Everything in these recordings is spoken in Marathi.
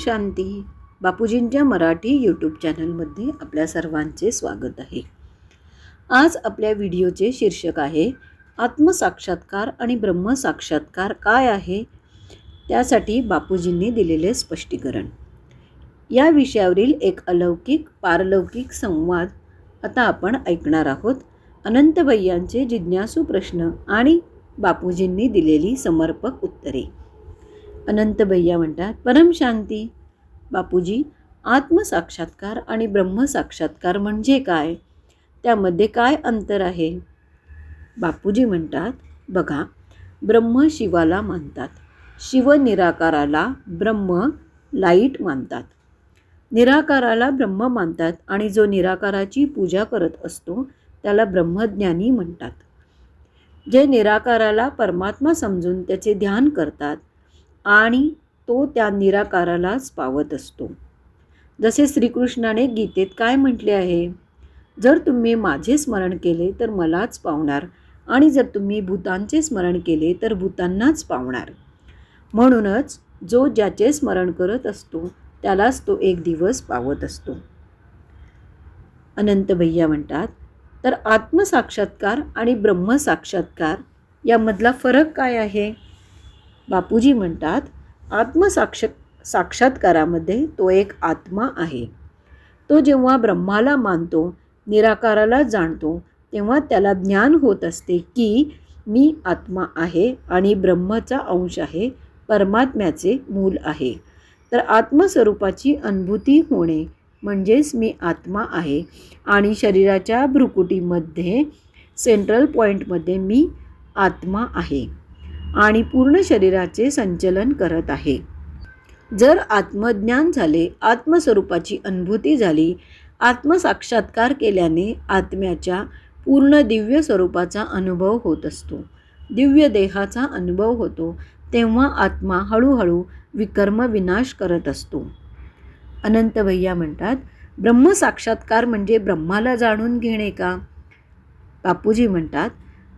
शांती. बापूजींच्या मराठी यूट्यूब चॅनलमध्ये आपल्या सर्वांचे स्वागत आहे. आज आपल्या व्हिडिओचे शीर्षक आहे आत्मसाक्षात्कार आणि ब्रह्मसाक्षात्कार काय आहे? त्यासाठी बापूजींनी दिलेले स्पष्टीकरण. या विषयावरील एक अलौकिक पारलौकिक संवाद आता आपण ऐकणार आहोत. अनंत जिज्ञासू प्रश्न आणि बापूजींनी दिलेली समर्पक उत्तरे. अनंत भैया म्हणतात परमशांती बापूजी आत्मसाक्षात्कार आणि ब्रह्मसाक्षात्कार म्हणजे काय? त्यामध्ये काय अंतर आहे? बापूजी म्हणतात बघा ब्रह्म शिवाला मानतात. शिव निराकाराला ब्रह्म लाइट मानतात. निराकाराला ब्रह्म मानतात आणि जो निराकाराची पूजा करत असतो त्याला ब्रह्मज्ञानी म्हणतात. जे निराकाराला परमात्मा समजून त्याचे ध्यान करतात आणि तो त्या निराकारालाच पावत असतो. जसे श्रीकृष्णाने गीतेत काय म्हटले आहे? जर तुम्ही माझे स्मरण केले तर मलाच पावणार. आणि जर तुम्ही भूतांचे स्मरण केले तर भूतांनाच पावणार. म्हणूनच जो ज्याचे स्मरण करत असतो त्यालाच तो एक दिवस पावत असतो. अनंत भैया म्हणतात तर आत्मसाक्षात्कार आणि ब्रह्मसाक्षात्कार यामधला फरक काय आहे? बापूजी म्हणतात आत्मसाक्ष साक्षात्कारामध्ये तो एक आत्मा आहे. तो जेव्हा ब्रह्माला मानतो निराकाराला जाणतो तेव्हा त्याला ज्ञान होत असते की मी आत्मा आहे आणि ब्रह्माचा अंश आहे परमात्म्याचे मूल आहे. तर आत्मस्वरूपाची अनुभूती होणे म्हणजेच मी आत्मा आहे आणि शरीराच्या भ्रुकुटीमध्ये सेंट्रल पॉईंटमध्ये मी आत्मा आहे. आणि पूर्ण शरीराचे संचलन करत आहे. जर आत्मज्ञान झाले आत्मस्वरूपाची अनुभूती झाली आत्मसाक्षात्कार केल्याने आत्म्याच्या पूर्ण दिव्य स्वरूपाचा अनुभव होत असतो. दिव्य देहाचा अनुभव होतो तेव्हा आत्मा हळूहळू विकर्म विनाश करत असतो. अनंत भैया म्हणतात ब्रह्मसाक्षात्कार म्हणजे ब्रह्माला जाणून घेणे का? बापूजी म्हणतात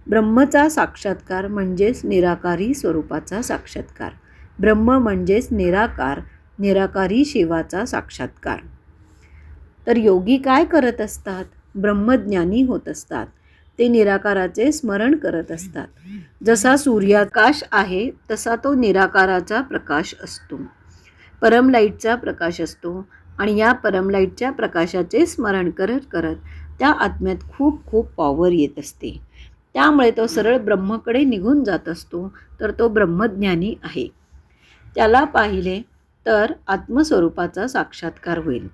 ब्रह्मचा साक्षात्कार म्हणजेच निराकारी स्वरूपाचा साक्षात्कार. ब्रह्म म्हणजेच निराकार निराकारी शिवाचा साक्षात्कार. तर योगी काय करत असतात? ब्रह्मज्ञानी होत असतात. ते निराकाराचे स्मरण करत असतात. जसा सूर्याकाश आहे तसा तो निराकाराचा प्रकाश असतो. परमलाईटचा प्रकाश असतो आणि या परमलाईटच्या प्रकाशाचे स्मरण करत करत त्या आत्म्यात खूप खूप पॉवर येत असते. त्यामुळे तो सरळ ब्रह्मकडे निघून जात असतो तर तो ब्रह्मज्ञानी आहे. त्याला पाहिले तर आत्मस्वरूपाचा साक्षात्कार होईल.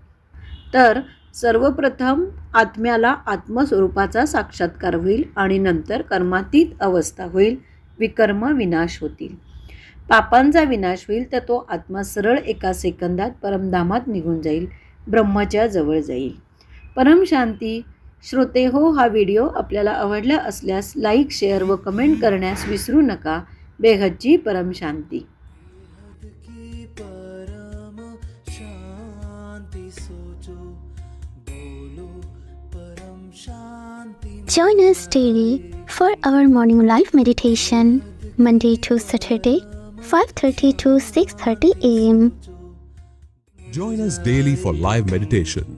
तर सर्वप्रथम आत्म्याला आत्मस्वरूपाचा साक्षात्कार होईल आणि नंतर कर्मातीत अवस्था होईल विकर्म विनाश होतील. पापांचा विनाश होईल तर तो आत्मा सरळ एका सेकंदात परमधामात निघून जाईल ब्रह्माच्या जवळ जाईल. परमशांती श्रोते हो हा व्हिडिओ आपल्याला आवडला असल्यास लाईक शेअर व कमेंट करण्यास विसरू नका बेहदची परमशांती की परम शांति Join us daily for our morning live meditation, Monday to Saturday, 5:30 to 6:30 a.m. Join us daily for live meditation,